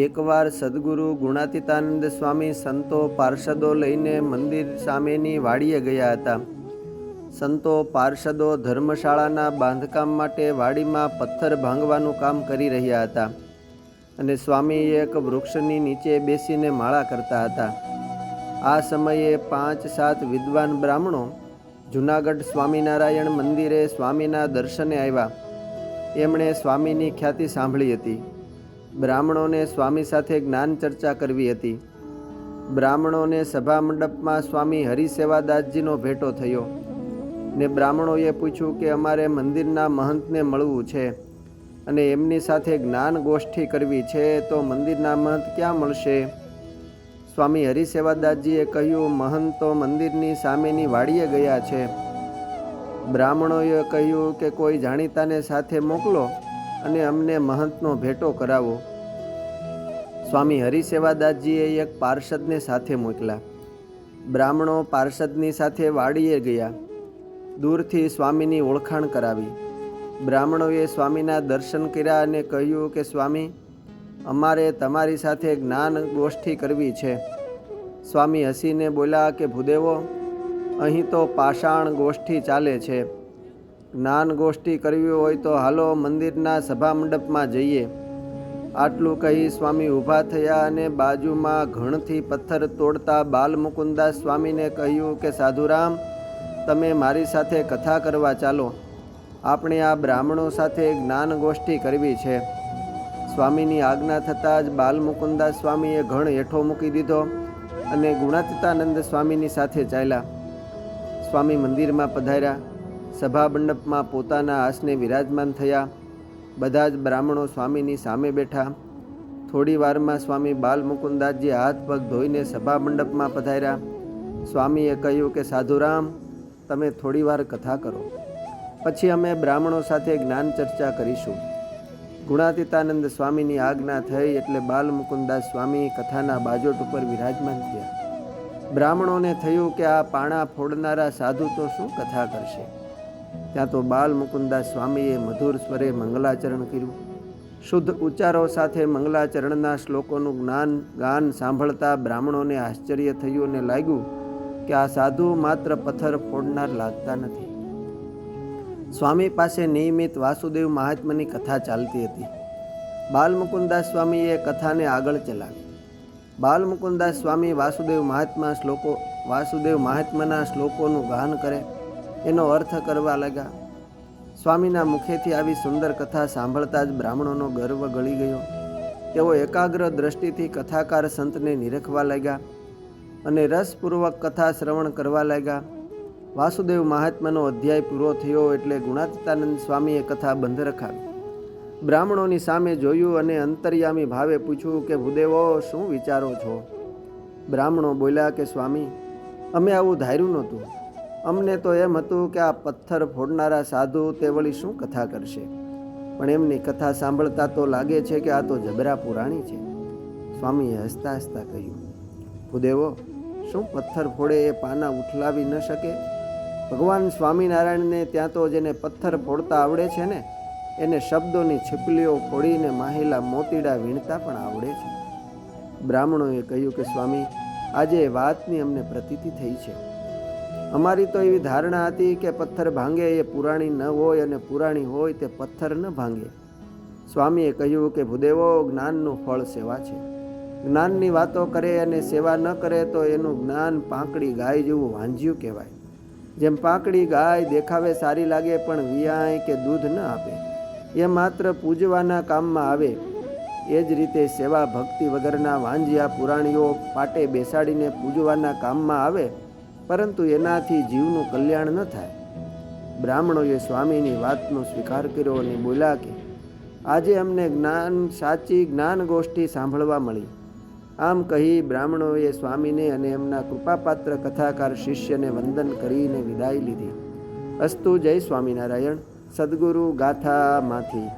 એકવાર સદગુરુ ગુણાતીતાનંદ સ્વામી સંતો પાર્ષદો લઈને મંદિર સામેની વાડીએ ગયા હતા. સંતો પાર્ષદો ધર્મશાળાના બાંધકામ માટે વાડીમાં પથ્થર ભાંગવાનું કામ કરી રહ્યા હતા અને સ્વામી એક વૃક્ષની નીચે બેસીને માળા કરતા હતા. આ સમયે પાંચ સાત વિદ્વાન બ્રાહ્મણો જૂનાગઢ સ્વામિનારાયણ મંદિરે સ્વામીના દર્શને આવ્યા. એમણે સ્વામીની ખ્યાતિ સાંભળી હતી. બ્રાહ્મણોને સ્વામી સાથે જ્ઞાન ચર્ચા કરવી હતી. બ્રાહ્મણોને સભા મંડપમાં સ્વામી હરિસેવાદાસજીનો ભેટો થયો ને બ્રાહ્મણોએ પૂછ્યું કે અમારે મંદિરના મહંતને મળવું છે અને એમની સાથે જ્ઞાન ગોષ્ઠી કરવી છે તો મંદિરના મહંત ક્યાં મળશે? સ્વામી હરિસેવાદાસજીએ કહ્યું, મહંત મંદિરની સામેની વાડીએ ગયા છે. બ્રાહ્મણોએ કહ્યું કે, કોઈ જાણીતાને સાથે મોકલો. અને અમને મહંતનો ભેટો કરાવો. સ્વામી હરિસેવાદાસજીએ એક પાર્ષદને સાથે મોકલ્યા બ્રાહ્મણો પાર્ષદની સાથે વાડીએ ગયા. દૂરથી સ્વામીની ઓળખાણ કરાવી. બ્રાહ્મણોએ સ્વામીના દર્શન કર્યા અને કહ્યું કે, સ્વામી, અમારે તમારી સાથે જ્ઞાન ગોષ્ઠી કરવી છે. સ્વામી હસીને બોલ્યા કે, ભૂદેવો, અહીં તો પાષાણ ગોષ્ઠી ચાલે છે. જ્ઞાન ગોષ્ઠી કરવી હોય તો હાલો મંદિરના સભા મંડપમાં જઈએ. આટલું કહી સ્વામી ઊભા થયા અને બાજુમાં ઘણથી પથ્થર તોડતા બાલમુકુદાસ સ્વામીને કહ્યું કે, સાધુરામ, તમે મારી સાથે કથા કરવા ચાલો. આપણે આ બ્રાહ્મણો સાથે જ્ઞાન ગોષ્ઠી કરવી છે. સ્વામીની આજ્ઞા થતાં જ બાલમુકુદાસ સ્વામીએ ઘણ હેઠો મૂકી દીધો અને ગુણાતીતાનંદ સ્વામીની સાથે ચાલ્યા. સ્વામી મંદિરમાં પધાર્યા. સભા મંડપમાં પોતાના આસને વિરાજમાન થયા. બધા જ બ્રાહ્મણો સ્વામીની સામે બેઠા. થોડી વારમાં સ્વામી બાલમુકુદાસજી હાથ પગ ધોઈને સભા મંડપમાં પધાર્યા. સ્વામીએ કહ્યું કે, સાધુરામ, તમે થોડી વાર કથા કરો. પછી અમે બ્રાહ્મણો સાથે જ્ઞાન ચર્ચા કરીશું. ગુણાતીતાનંદ સ્વામીની આજ્ઞા થઈ એટલે બાલમુકુદાસ સ્વામી કથાના બાજોટ ઉપર વિરાજમાન થયા. બ્રાહ્મણોને થયું કે, આ પાણા ફોડનારા સાધુ તો શું કથા કરશે? ત્યાં તો બાલ મુકુદાસ સ્વામીએ મધુર સ્વરે મંગલાચરણ કર્યું. શુદ્ધ ઉચ્ચારો સાથે મંગલાચરણના શ્લોકોનું જ્ઞાન, ગાન સાંભળતા બ્રાહ્મણોને આશ્ચર્ય થયું અને લાગ્યું કે આ સાધુ માત્ર પથ્થર ફોડનાર લાગતા નથી. સ્વામી પાસે નિયમિત વાસુદેવ મહાત્માની કથા ચાલતી હતી. બાલમુકુદાસ સ્વામીએ કથાને આગળ ચલાવી. બાલમુકુદાસ સ્વામી વાસુદેવ મહાત્મા શ્લોકો, વાસુદેવ મહાત્માના શ્લોકોનું ગાન કરે એનો અર્થ કરવા લાગ્યા. સ્વામીના મુખેથી આવી સુંદર કથા સાંભળતા જ બ્રાહ્મણોનો ગર્વ ગળી ગયો. તેઓ એકાગ્ર દ્રષ્ટિથી કથાકાર સંતને નિરખવા લાગ્યા અને રસપૂર્વક કથા શ્રવણ કરવા લાગ્યા. વાસુદેવ મહાત્માનો અધ્યાય પૂરો થયો એટલે ગુણાતીતાનંદ સ્વામીએ કથા બંધ રખાવી. બ્રાહ્મણોની સામે જોયું અને અંતર્યામી ભાવે પૂછ્યું કે, ભૂદેવો, શું વિચારો છો? બ્રાહ્મણો બોલ્યા કે, સ્વામી, અમે આવું ધાર્યું નહોતું. અમને તો એમ હતું કે આ પથ્થર ફોડનારા સાધુ તે વળી શું કથા કરશે? પણ એમની કથા સાંભળતા તો લાગે છે કે આ તો જબરા પુરાણી છે. સ્વામીએ હસતા હસતા કહ્યું, ભૂદેવો, શું પથ્થર ફોડે એ પાના ઉઠલાવી ન શકે? ભગવાન સ્વામિનારાયણને ત્યાં તો જેને પથ્થર ફોડતા આવડે છે ને, એને શબ્દોની છીપલીઓ ફોડીને માહિલા મોતીડા વીણતા પણ આવડે છે. બ્રાહ્મણોએ કહ્યું કે, સ્વામી, આજે વાતની અમને પ્રતીતિ થઈ છે. અમારી તો એવી ધારણા હતી કે પથ્થર ભાંગે એ પુરાણી ન હોય અને પુરાણી હોય તે પથ્થર ન ભાંગે. સ્વામીએ કહ્યું કે, ભૂદેવો, જ્ઞાનનું ફળ સેવા છે. જ્ઞાનની વાતો કરે અને સેવા ન કરે તો એનું જ્ઞાન પાંકડી ગાય જેવું વાંજ્યું કહેવાય. જેમ પાંકડી ગાય દેખાવે સારી લાગે, પણ વિયાય કે દૂધ ન આપે. એ માત્ર પૂજવાના કામમાં આવે. એ જ રીતે સેવા ભક્તિ વગરના વાંજિયા પુરાણીઓ પાટે બેસાડીને પૂજવાના કામમાં આવે પરંતુ એનાથી જીવનું કલ્યાણ ન થાય. બ્રાહ્મણોએ સ્વામીની વાતનો સ્વીકાર કર્યો અને બોલ્યા કે, આજે અમને જ્ઞાન, સાચી જ્ઞાન ગોષ્ઠી સાંભળવા મળી. આમ કહી બ્રાહ્મણોએ સ્વામીને અને એમના કૃપાપાત્ર કથાકાર શિષ્યને વંદન કરીને વિદાય લીધી. અસ્તુ જય સ્વામિનારાયણ, સદગુરુ ગાથામાંથી.